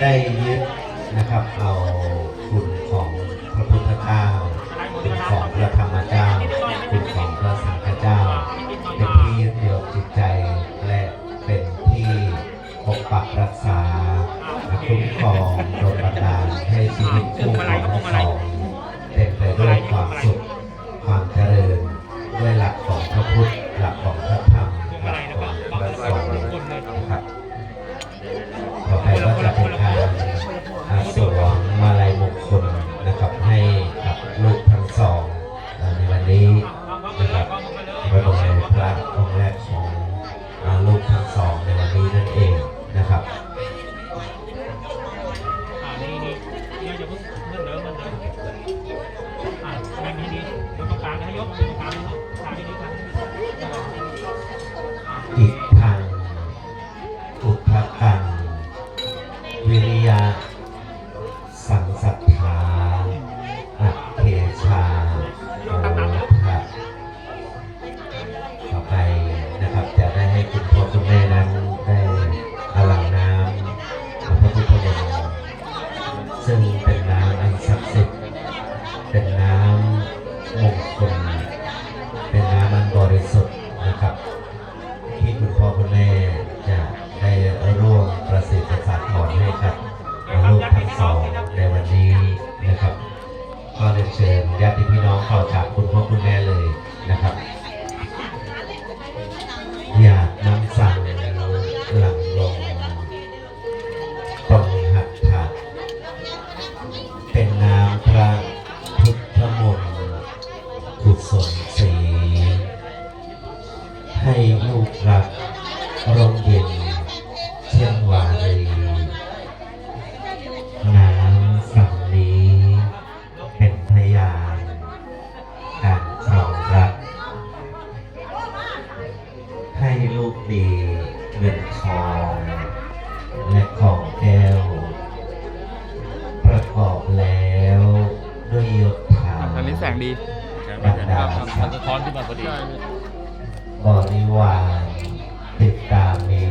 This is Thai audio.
ได้ยึดนะครับเอาคุณของพระพุทธเจ้าคุณของพระธรรมเจ้าคุณของพระสังฆเจ้า เป็นที่ยึดเหนี่ยวจิตใจและเป็นที่ปกปักรักษาคุ้มครองโดนบันดาลให้ชีวิตคู่ของทั้งสองเต็มไปด้วยความสุขางนะยก รียนเชิญญาติพี่น้องเข้าจากคุณพ่อคุณแม่เลยนะครับ อยากน้ำสั่งหลังลงตรงหัตถะเป็นน้ำพระพุทธมนต์กุศลศรีให้ลูกรักร่มเย็น กดีเงินทองและของแก้ว ประกอบแล้วด้วยยศถาอันนี้แสงดีบรรดามันสะท้อนขึ้นมาพอดีบริวารติดตามมี